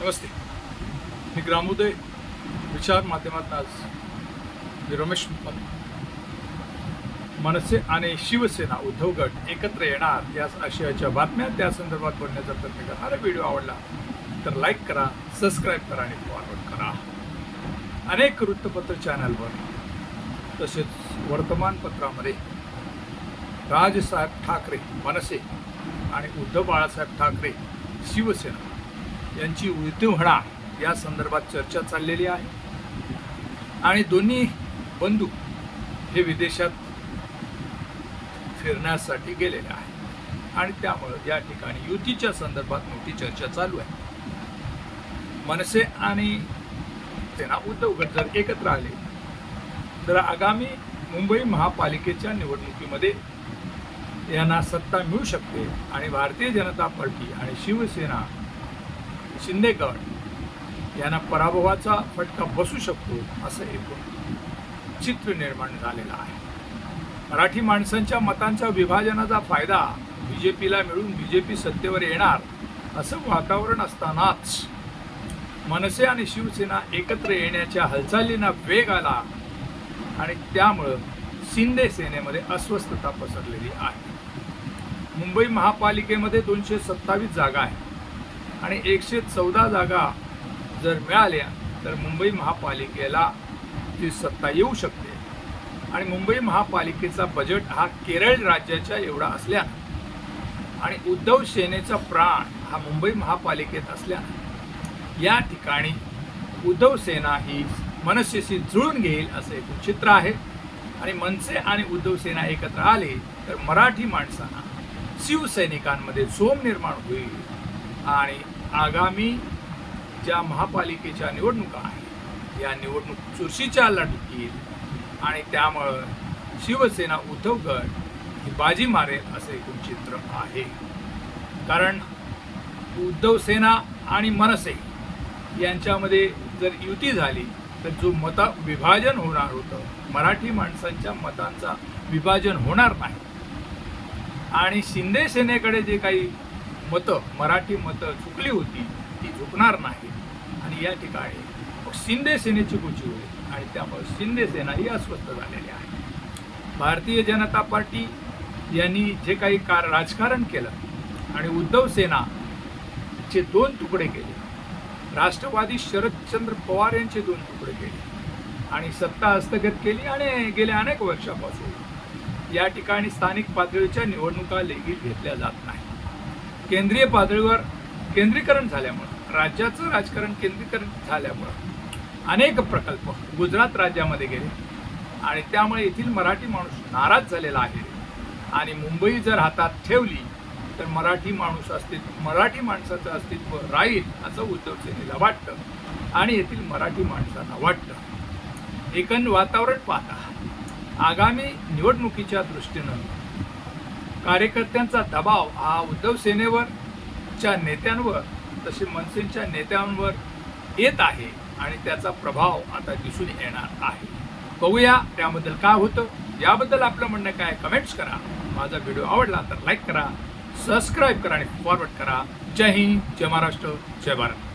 नमस्ते. मी ग्रामोदय विचार माध्यमातून आज मी रमेश मनसे आणि शिवसेना उद्धव गट एकत्र येणार या आशयाच्या बातम्या त्या संदर्भात बोलण्याचा प्रयत्न करणारा व्हिडिओ आवडला तर लाईक करा सबस्क्राईब करा आणि फॉरवर्ड करा. अनेक वृत्तपत्र चॅनलवर तसेच वर्तमानपत्रामध्ये राजसाहेब ठाकरे मनसे आणि उद्धव बाळासाहेब ठाकरे शिवसेना. यांची उलटी होणार या संदर्भात चर्चा चाललेली आहे. आणि दोन्ही बंधू हे विदेशात फिरण्यासाठी गेलेले आहेत. आणि त्यामुळं या ठिकाणी युतीच्या संदर्भात मोठी चर्चा चालू आहे. मनसे आणि सेना उद्धव गट जर एकत्र आले तर आगामी मुंबई महापालिकेच्या निवडणुकीमध्ये यांना सत्ता मिळू शकते. आणि भारतीय जनता पार्टी आणि शिवसेना शिंदे गट यांना पराभवाचा फटका बसू शकतो असं एकूण चित्र निर्माण झालेलं आहे. मराठी माणसांच्या मतांच्या विभाजनाचा फायदा बी जे पीला मिळून बी जे पी सत्तेवर येणार असं वातावरण असतानाच मनसे आणि शिवसेना एकत्र येण्याच्या हालचालींना वेग आला आणि त्यामुळं शिंदे सेनेमध्ये अस्वस्थता पसरलेली आहे. मुंबई महापालिकेमध्ये दोनशे सत्तावीस जागा आहे आणि एकशे चौदा जागा जर मिळाल्या तर मुंबई महापालिकेला ती सत्ता येऊ शकते. आणि मुंबई महापालिकेचा बजेट हा केरळ राज्याच्या एवढा असल्यानं आणि उद्धव सेनेचा प्राण हा मुंबई महापालिकेत असल्यानं या ठिकाणी उद्धव सेना ही मनसेशी जुळून घेईल असं एक चित्र आहे. आणि मनसे आणि उद्धव सेना एकत्र आले तर मराठी माणसांना शिवसैनिकांमध्ये झोम निर्माण होईल. आणि आगामी ज्या महापालिकेच्या निवडणुका आहेत या निवडणूक चुरशीच्या लढतील आणि त्यामुळं शिवसेना उद्धव गट ही बाजी मारेल असं एकूण चित्र आहे. कारण उद्धव सेना आणि मनसे यांच्यामध्ये जर युती झाली तर जो मता विभाजन होणार होतं मराठी माणसांच्या मतांचा विभाजन होणार नाही. आणि शिंदे सेनेकडे जे काही मतं मराठी मतं चुकली होती ती झुकणार नाही. आणि या ठिकाणी मग शिंदे सेनेची गुची होईल आणि त्यामुळे शिंदे सेना ही अस्वस्थ झालेली आहे. भारतीय जनता पार्टी यांनी जे काही कार राजकारण केलं आणि उद्धव सेना चे दोन तुकडे केले. राष्ट्रवादी शरदचंद्र पवार यांचे दोन तुकडे केले. आणि सत्ता हस्तगत केली आणि गेल्या अनेक वर्षापासून या ठिकाणी स्थानिक पातळीच्या निवडणुका लेखी घेतल्या जात नाही केंद्रीय पातळीवर केंद्रीकरण झाल्यामुळं राज्याचं राजकारण केंद्रीकरण झाल्यामुळं अनेक प्रकल्प गुजरात राज्यामध्ये गेले. आणि त्यामुळे येथील मराठी माणूस नाराज झालेला आहे. आणि मुंबई जर हातात ठेवली तर मराठी माणूस अस्तित्व मराठी माणसाचं अस्तित्व राहील असं उद्धव सेनेला वाटतं. आणि येथील मराठी माणसांना वाटतं. एकंद वातावरण पाहता आगामी निवडणुकीच्या दृष्टीनं कार्यकर्त्यांचा दबाव हा उद्धव सेनेवरच्या नेत्यांवर तसे मनसेच्या नेत्यांवर येत आहे आणि त्याचा प्रभाव आता दिसून येणार आहे. बघूया त्याबद्दल काय होतं. याबद्दल आपलं म्हणणं काय? कमेंट्स करा. माझा व्हिडिओ आवडला तर लाईक करा सबस्क्राईब करा आणि फॉरवर्ड करा. जय हिंद जय महाराष्ट्र जय भारत.